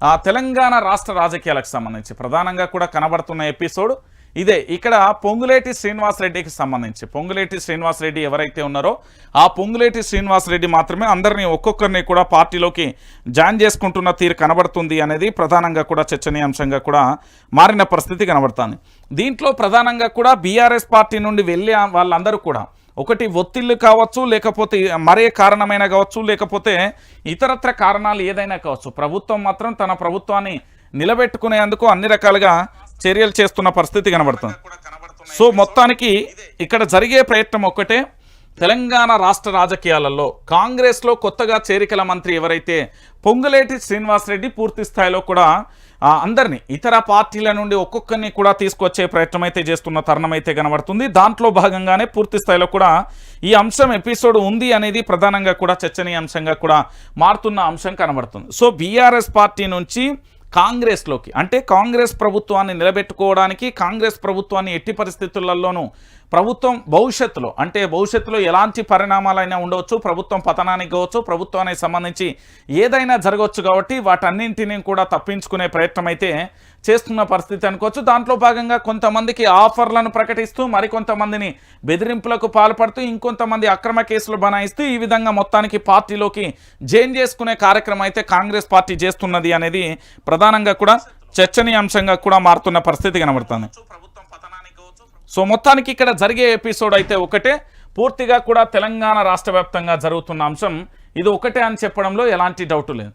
ఆ తెలంగాణ రాష్ట్ర రాజకీయాలకు సంబంధించి ప్రధానంగా కూడా కనబడుతున్న ఎపిసోడ్ ఇదే. ఇక్కడ పొంగులేటి శ్రీనివాసరెడ్డికి సంబంధించి. పొంగులేటి శ్రీనివాసరెడ్డి ఎవరైతే ఉన్నారో ఆ పొంగులేటి శ్రీనివాసరెడ్డి మాత్రమే అందరినీ ఒక్కొక్కరిని కూడా పార్టీలోకి జాయిన్ చేసుకుంటున్న తీరు కనబడుతుంది అనేది ప్రధానంగా కూడా చర్చనీయాంశంగా కూడా మారిన పరిస్థితి కనబడుతుంది. దీంట్లో ప్రధానంగా కూడా బీఆర్ఎస్ పార్టీ నుండి వెళ్ళే వాళ్ళందరూ కూడా ఒకటి ఒత్తిళ్ళు కావచ్చు లేకపోతే మరే కారణమైన కావచ్చు లేకపోతే ఇతరత్ర కారణాలు ఏదైనా కావచ్చు. ప్రభుత్వం మాత్రం తన ప్రభుత్వాన్ని నిలబెట్టుకునేందుకు అన్ని రకాలుగా చర్యలు చేస్తున్న పరిస్థితి కనబడుతుంది. సో మొత్తానికి ఇక్కడ జరిగే ప్రయత్నం ఒక్కటే. తెలంగాణ రాష్ట్ర రాజకీయాలలో కాంగ్రెస్లో కొత్తగా చేరికల మంత్రి ఎవరైతే పొంగులేటి శ్రీనివాసరెడ్డి పూర్తి స్థాయిలో కూడా అందరినీ ఇతర పార్టీల నుండి ఒక్కొక్కరిని కూడా తీసుకొచ్చే ప్రయత్నం అయితే చేస్తున్న తరుణం అయితే కనబడుతుంది. దాంట్లో భాగంగానే పూర్తి స్థాయిలో కూడా ఈ అంశం ఎపిసోడ్ ఉంది అనేది ప్రధానంగా కూడా చర్చనీయాంశంగా కూడా మారుతున్న అంశం కనబడుతుంది. సో బీఆర్ఎస్ పార్టీ నుంచి కాంగ్రెస్లోకి అంటే కాంగ్రెస్ ప్రభుత్వాన్ని నిలబెట్టుకోవడానికి కాంగ్రెస్ ప్రభుత్వాన్ని ఎట్టి పరిస్థితులలోనూ ప్రభుత్వం భవిష్యత్తులో అంటే భవిష్యత్తులో ఎలాంటి పరిణామాలైనా ఉండవచ్చు ప్రభుత్వం పతనానికి కావచ్చు ప్రభుత్వానికి సంబంధించి ఏదైనా జరగవచ్చు కాబట్టి వాటన్నింటినీ కూడా తప్పించుకునే ప్రయత్నం అయితే చేస్తున్న పరిస్థితి అనుకోవచ్చు. దాంట్లో భాగంగా కొంతమందికి ఆఫర్లను ప్రకటిస్తూ మరికొంతమందిని బెదిరింపులకు పాల్పడుతూ ఇంకొంతమంది అక్రమ కేసులు బనాయిస్తూ ఈ విధంగా మొత్తానికి పార్టీలోకి జైన్ చేసుకునే కార్యక్రమం అయితే కాంగ్రెస్ పార్టీ చేస్తున్నది అనేది ప్రధానంగా కూడా చర్చనీయాంశంగా కూడా మారుతున్న పరిస్థితి కనబడుతుంది. సో మొత్తానికి ఇక్కడ జరిగే ఎపిసోడ్ అయితే ఒకటే. పూర్తిగా కూడా తెలంగాణ రాష్ట్ర వ్యాప్తంగా జరుగుతున్న అంశం ఇది ఒకటే అని చెప్పడంలో ఎలాంటి డౌట్ లేదు.